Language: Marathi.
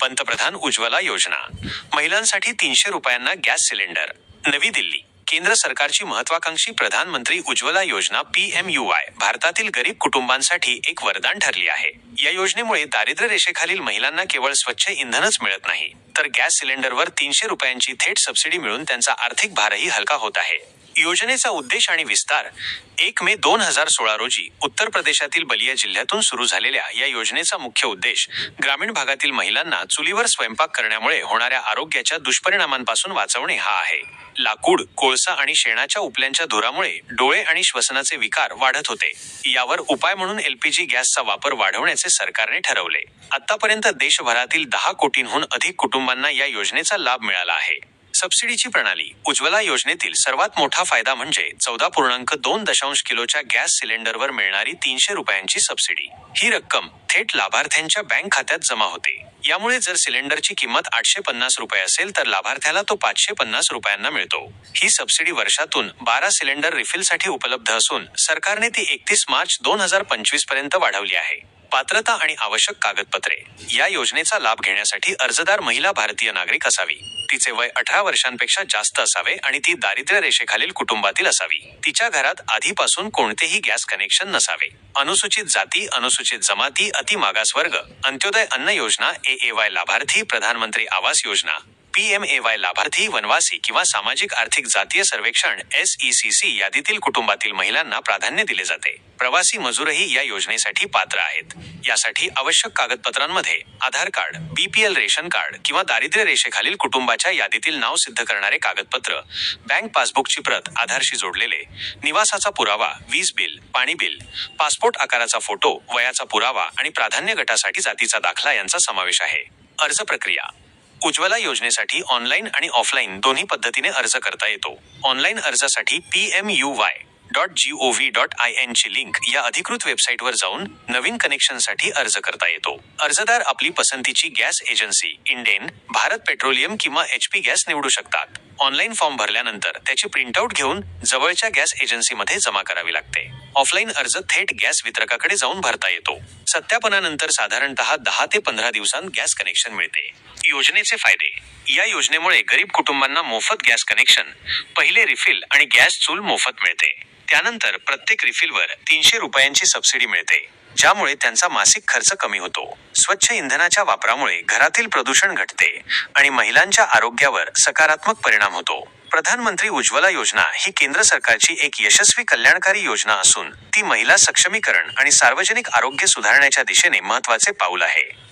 पंतप्रधान उज्ज्वला योजना. महिलांसाठी तीनशे रुपयांना गॅस सिलेंडर. नवी दिल्ली. केंद्र सरकारची महत्वाकांक्षी प्रधानमंत्री उज्ज्वला योजना पी एम यू आय भारतातील गरीब कुटुंबांसाठी एक वरदान ठरली आहे. या योजनेमुळे दारिद्र्य रेषेखालील महिलांना केवळ स्वच्छ इंधनच मिळत नाही. तर गॅस सिलेंडरवर तीनशे रुपयांची थेट सबसिडी मिळून त्यांचा आर्थिक भारही हलका होत आहे. योजनेचा उद्देश आणि विस्तार एक मे दोन हजार सोळा रोजी उत्तर प्रदेशातील बलिया जिल्ह्यातून सुरू झालेल्या या योजनेचा मुख्य उद्देश ग्रामीण भागातील महिलांना चुलीवर स्वयंपाक करण्यामुळे होणाऱ्या आरोग्याच्या दुष्परिणामांपासून वाचवणे हा आहे. लाकूड कोळसा आणि शेणाच्या उपल्यांच्या धुरामुळे डोळे आणि श्वसनाचे विकार वाढत होते. यावर उपाय म्हणून एलपीजी गॅसचा वापर वाढवण्याचे सरकारने ठरवले. आतापर्यंत देशभरातील दहा कोटींहून अधिक कुटुंबांना या योजनेचा लाभ मिळाला आहे. सबसिडीची प्रणाली उज्ज्वला योजनेतील सर्वात मोठा फायदा म्हणजे चौदा पूर्णांक दोन दशांश किलोच्या गॅस सिलेंडरवर मिळणारी तीनशे रुपयांची सबसिडी ही रक्कम थेट लाभार्थ्यांच्या बँक खात्यात जमा होते. यामुळे जर सिलेंडरची किंमत आठशे पन्नास रुपये असेल तर लाभार्थ्याला तो पाचशे पन्नास रुपयांना मिळतो. ही सबसिडी वर्षातून बारा सिलेंडर रिफिलसाठी उपलब्ध असून सरकारने ती एकतीस मार्च दोन हजार पंचवीसपर्यंत वाढवली आहे. पात्रता आणि आवश्यक कागदपत्रे. या योजनेचा लाभ घेण्यासाठी अर्जदार महिला भारतीय नागरिक असावी. तिचे वय अठरा वर्षांपेक्षा जास्त असावे आणि ती दारिद्र्य रेषेखालील कुटुंबातील असावी. तिच्या घरात आधीपासून कोणतेही गॅस कनेक्शन नसावे. अनुसूचित जाती अनुसूचित जमाती अति मागास वर्ग अंत्योदय अन्न योजना ए ए वाय लाभार्थी प्रधानमंत्री Awas Yojana P M A Y लाभार्थी वनवासी किंवा सामाजिक आर्थिक जातीय सर्वेक्षण एस ई सी सी यादीतील कुटुंबातील महिलांना प्राधान्य दिले जाते. प्रवासी मजूरही या योजनेसाठी पात्र आहेत. यासाठी आवश्यक कागदपत्रांमध्ये Aadhaar card BPL ration card किंवा दारिद्र्य रेषेखालील कुटुंबाच्या यादीतील नाव सिद्ध करणारे कागदपत्र बँक पासबुकची प्रत आधारशी जोडलेले निवासाचा पुरावा वीज बिल पाणी बिल पासपोर्ट आकाराचा फोटो वयाचा पुरावा आणि प्राधान्य गटासाठी जातीचा दाखला यांचा समावेश आहे. अर्ज प्रक्रिया उज्ज्वला योजनेसाठी ऑनलाईन आणि ऑफलाईन दोन्ही पद्धतीने अर्ज करता येतो. ऑनलाईन अर्जासाठी P M U Y dot G O V dot I N ची लिंक या अधिकृत वेबसाईटवर जाऊन नवीन कनेक्शनसाठी अर्ज करता येतो. अर्जदार आपली पसंतीची gas agency Indane Bharat petroleum किंवा एच पी गॅस निवडू शकतात. ऑनलाईन फॉर्म भरल्यानंतर त्याची प्रिंटआउट घेऊन जवळच्या गॅस एजन्सीमध्ये जमा करावी लागते. ऑफलाईन अर्ज थेट गॅस वितरकाकडे जाऊन भरता येतो. सत्यापनानंतर साधारणतः दहा ते पंधरा दिवसांत गॅस कनेक्शन मिळते. योजनेचे फायदे. या योजनेमुळे गरीब कुटुंबांना मोफत गॅस कनेक्शन पहिले रिफिल आणि गॅस चूल मोफत मिळते. त्यानंतर प्रत्येक रिफिलवर तीनशे रुपयांची सबसिडी मिळते ज्यामुळे त्यांचा मासिक खर्च कमी होतो. स्वच्छ इंधनाच्या वापरामुळे घरातील प्रदूषण घटते आणि महिलांच्या आरोग्यावर सकारात्मक परिणाम होतो. प्रधानमंत्री उज्ज्वला योजना ही केंद्र सरकारची एक यशस्वी कल्याणकारी योजना असून ती महिला सक्षमीकरण आणि सार्वजनिक आरोग्य सुधारण्याच्या दिशेने महत्त्वाचे पाऊल आहे.